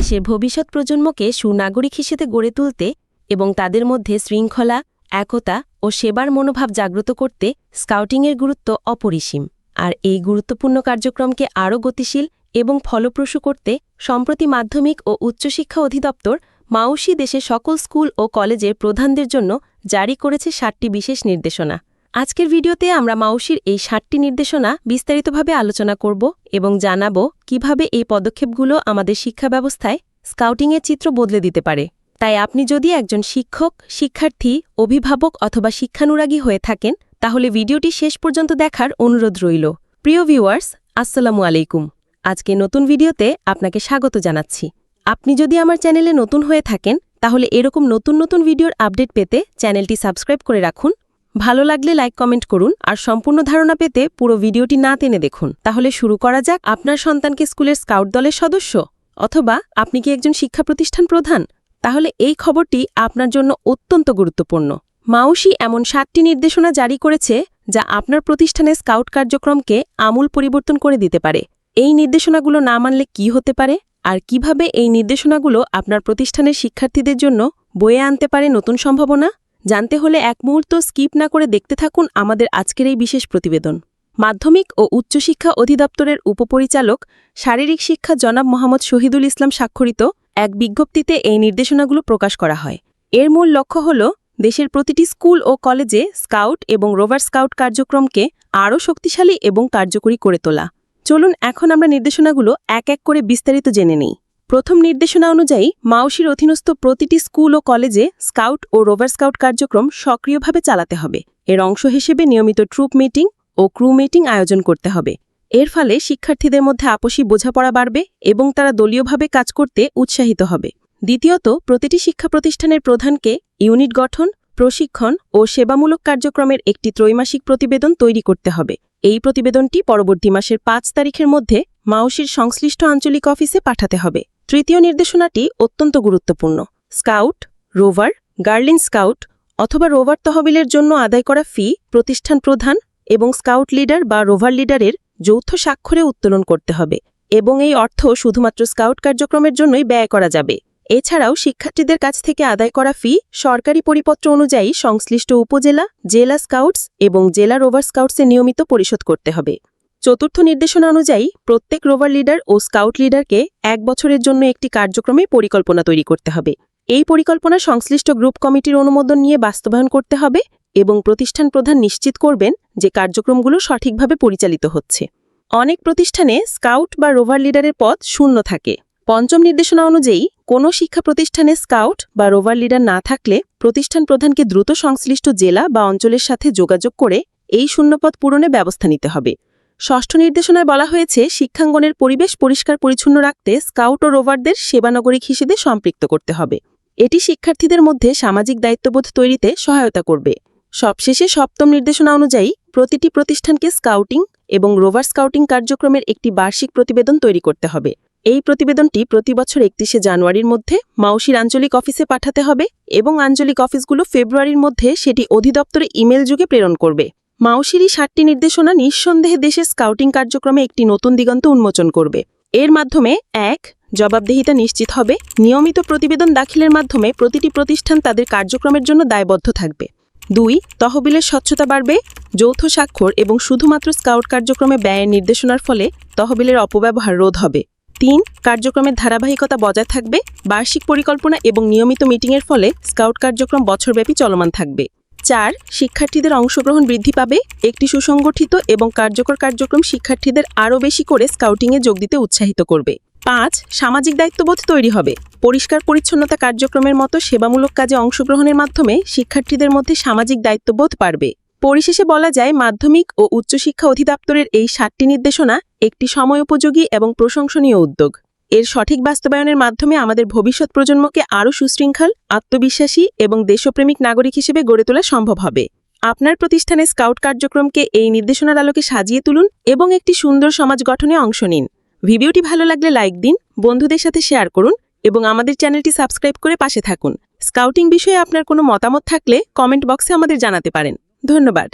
দেশের ভবিষ্যৎ প্রজন্মকে সুনাগরিক হিসেবে গড়ে তুলতে এবং তাদের মধ্যে শৃঙ্খলা, একতা ও সেবার মনোভাব জাগ্রত করতে স্কাউটিংয়ের গুরুত্ব অপরিসীম। আর এই গুরুত্বপূর্ণ কার্যক্রমকে আরও গতিশীল এবং ফলপ্রসূ করতে সম্প্রতি মাধ্যমিক ও উচ্চশিক্ষা অধিদপ্তর মাউসি দেশের সকল স্কুল ও কলেজের প্রধানদের জন্য জারি করেছে ষাটটি বিশেষ নির্দেশনা। আজকের ভিডিওতে আমরা মাউসির এই ষাটটি নির্দেশনা বিস্তারিতভাবে আলোচনা করব এবং জানাব কীভাবে এই পদক্ষেপগুলো আমাদের শিক্ষা ব্যবস্থায় স্কাউটিংয়ের চিত্র বদলে দিতে পারে। তাই আপনি যদি একজন শিক্ষক, শিক্ষার্থী, অভিভাবক অথবা শিক্ষানুরাগী হয়ে থাকেন, তাহলে ভিডিওটি শেষ পর্যন্ত দেখার অনুরোধ রইল। প্রিয় ভিউয়ার্স, আসসালামু আলাইকুম। আজকে নতুন ভিডিওতে আপনাকে স্বাগত জানাচ্ছি। আপনি যদি আমার চ্যানেলে নতুন হয়ে থাকেন, তাহলে এরকম নতুন নতুন ভিডিওর আপডেট পেতে চ্যানেলটি সাবস্ক্রাইব করে রাখুন ভালো লাগলে লাইক কমেন্ট করুন আর সম্পূর্ণ ধারণা পেতে পুরো ভিডিওটি না টেনে দেখুন। তাহলে শুরু করা যাক আপনার সন্তানকে স্কুলের স্কাউট দলের সদস্য। অথবা আপনি কি একজন শিক্ষা প্রতিষ্ঠান প্রধান? তাহলে এই খবরটি আপনার জন্য অত্যন্ত গুরুত্বপূর্ণ। মাউসি এমন সাতটি নির্দেশনা জারি করেছে যা আপনার প্রতিষ্ঠানের স্কাউট কার্যক্রমকে আমূল পরিবর্তন করে দিতে পারে। এই নির্দেশনাগুলো না মানলে কি হতে পারে? আর কীভাবে এই নির্দেশনাগুলো আপনার প্রতিষ্ঠানের শিক্ষার্থীদের জন্য বয়ে আনতে পারে নতুন সম্ভাবনা? জানতে হলে এক মুহূর্ত স্কিপ না করে দেখতে থাকুন আমাদের আজকের এই বিশেষ প্রতিবেদন। মাধ্যমিক ও উচ্চশিক্ষা অধিদপ্তরের উপপরিচালক শারীরিক শিক্ষা জনাব মোহাম্মদ শহীদুল ইসলাম স্বাক্ষরিত এক বিজ্ঞপ্তিতে এই নির্দেশনাগুলো প্রকাশ করা হয়। এর মূল লক্ষ্য হল দেশের প্রতিটি স্কুল ও কলেজে স্কাউট এবং রোভার স্কাউট কার্যক্রমকে আরও শক্তিশালী এবং কার্যকরী করে তোলা। চলুন এখন আমরা নির্দেশনাগুলো এক এক করে বিস্তারিত জেনে নিই। প্রথম নির্দেশনা অনুযায়ী, মাউসির অধীনস্থ প্রতিটি স্কুল ও কলেজে স্কাউট ও রোভার স্কাউট কার্যক্রম সক্রিয়ভাবে চালাতে হবে। এর অংশ হিসেবে নিয়মিত ট্রুপ মিটিং ও ক্রু মিটিং আয়োজন করতে হবে। এর ফলে শিক্ষার্থীদের মধ্যে আপসী বোঝাপড়া বাড়বে এবং তারা দলীয়ভাবে কাজ করতে উৎসাহিত হবে। দ্বিতীয়ত, প্রতিটি শিক্ষা প্রতিষ্ঠানের প্রধানকে ইউনিট গঠন, প্রশিক্ষণ ও সেবামূলক কার্যক্রমের একটি ত্রৈমাসিক প্রতিবেদন তৈরি করতে হবে। এই প্রতিবেদনটি পরবর্তী মাসের পাঁচ তারিখের মধ্যে মাউসির সংশ্লিষ্ট আঞ্চলিক অফিসে পাঠাতে হবে। তৃতীয় নির্দেশনাটি অত্যন্ত গুরুত্বপূর্ণ। Scout, rover, girl in scout অথবা রোভার তহবিলের জন্য আদায় করা ফি প্রতিষ্ঠান প্রধান এবং স্কাউট লিডার বা রোভার লিডারের যৌথ স্বাক্ষরে উত্তোলন করতে হবে এবং এই অর্থ শুধুমাত্র স্কাউট কার্যক্রমের জন্যই ব্যয় করা যাবে। এছাড়াও শিক্ষার্থীদের কাছ থেকে আদায় করা ফি সরকারি পরিপত্র অনুযায়ী সংশ্লিষ্ট উপজেলা, জেলা স্কাউটস এবং জেলা রোভার স্কাউটসে নিয়মিত পরিশোধ করতে হবে। চতুর্থ নির্দেশনা অনুযায়ী প্রত্যেক রোভার লিডার ও স্কাউট লিডারকে এক বছরের জন্য একটি কার্যক্রমে পরিকল্পনা তৈরি করতে হবে। এই পরিকল্পনা সংশ্লিষ্ট গ্রুপ কমিটির অনুমোদন নিয়ে বাস্তবায়ন করতে হবে এবং প্রতিষ্ঠান প্রধান নিশ্চিত করবেন যে কার্যক্রমগুলো সঠিকভাবে পরিচালিত হচ্ছে। অনেক প্রতিষ্ঠানে স্কাউট বা রোভার লিডারের পদ শূন্য থাকে। পঞ্চম নির্দেশনা অনুযায়ী কোনো শিক্ষা প্রতিষ্ঠানে স্কাউট বা রোভার লিডার না থাকলে প্রতিষ্ঠান প্রধানকে দ্রুত সংশ্লিষ্ট জেলা বা অঞ্চলের সাথে যোগাযোগ করে এই শূন্যপদ পূরণে ব্যবস্থা নিতে হবে। ষষ্ঠ নির্দেশনায় বলা হয়েছে, শিক্ষাঙ্গনের পরিবেশ পরিষ্কার পরিচ্ছন্ন রাখতে স্কাউট ও রোভারদের সেবানগরিক হিসেবে সম্পৃক্ত করতে হবে। এটি শিক্ষার্থীদের মধ্যে সামাজিক দায়িত্ববোধ তৈরিতে সহায়তা করবে। সবশেষে সপ্তম নির্দেশনা অনুযায়ী প্রতিটি প্রতিষ্ঠানকে স্কাউটিং এবং রোভার স্কাউটিং কার্যক্রমের একটি বার্ষিক প্রতিবেদন তৈরি করতে হবে। এই প্রতিবেদনটি প্রতি বছর একত্রিশে জানুয়ারির মধ্যে মাউসির আঞ্চলিক অফিসে পাঠাতে হবে এবং আঞ্চলিক অফিসগুলো ফেব্রুয়ারির মধ্যে সেটি অধিদপ্তরে ইমেল যুগে প্রেরণ করবে। মাউসিরই ষাটটি নির্দেশনা নিঃসন্দেহে দেশের স্কাউটিং কার্যক্রমে একটি নতুন দিগন্ত উন্মোচন করবে। এর মাধ্যমে, এক, জবাবদেহিতা নিশ্চিত হবে। নিয়মিত প্রতিবেদন দাখিলের মাধ্যমে প্রতিটি প্রতিষ্ঠান তাদের কার্যক্রমের জন্য দায়বদ্ধ থাকবে। দুই, তহবিলের স্বচ্ছতা বাড়বে। যৌথ স্বাক্ষর এবং শুধুমাত্র স্কাউট কার্যক্রমে ব্যয়ের নির্দেশনার ফলে তহবিলের অপব্যবহার রোধ হবে। তিন, কার্যক্রমের ধারাবাহিকতা বজায় থাকবে। বার্ষিক পরিকল্পনা এবং নিয়মিত মিটিংয়ের ফলে স্কাউট কার্যক্রম বছরব্যাপী চলমান থাকবে। চার, শিক্ষার্থীদের অংশগ্রহণ বৃদ্ধি পাবে। একটি সুসংগঠিত এবং কার্যকর কার্যক্রম শিক্ষার্থীদের আরও বেশি করে স্কাউটিংয়ে যোগ দিতে উৎসাহিত করবে। পাঁচ, সামাজিক দায়িত্ববোধ তৈরি হবে। পরিষ্কার পরিচ্ছন্নতা কার্যক্রমের মতো সেবামূলক কাজে অংশগ্রহণের মাধ্যমে শিক্ষার্থীদের মধ্যে সামাজিক দায়িত্ববোধ বাড়বে। পরিশেষে বলা যায়, মাধ্যমিক ও উচ্চশিক্ষা অধিদপ্তরের এই সাতটি নির্দেশনা একটি সময়োপযোগী এবং প্রশংসনীয় উদ্যোগ। এর সঠিক বাস্তবায়নের মাধ্যমে আমাদের ভবিষ্যৎ প্রজন্মকে আরও সুশৃঙ্খল, আত্মবিশ্বাসী এবং দেশপ্রেমিক নাগরিক হিসেবে গড়ে তোলা সম্ভব হবে। আপনার প্রতিষ্ঠানে স্কাউট কার্যক্রমকে এই নির্দেশনার আলোকে সাজিয়ে তুলুন এবং একটি সুন্দর সমাজ গঠনে অংশ নিন। ভিডিওটি ভালো লাগলে লাইক দিন, বন্ধুদের সাথে শেয়ার করুন এবং আমাদের চ্যানেলটি সাবস্ক্রাইব করে পাশে থাকুন। স্কাউটিং বিষয়ে আপনার কোনো মতামত থাকলে কমেন্ট বক্সে আমাদের জানাতে পারেন। ধন্যবাদ।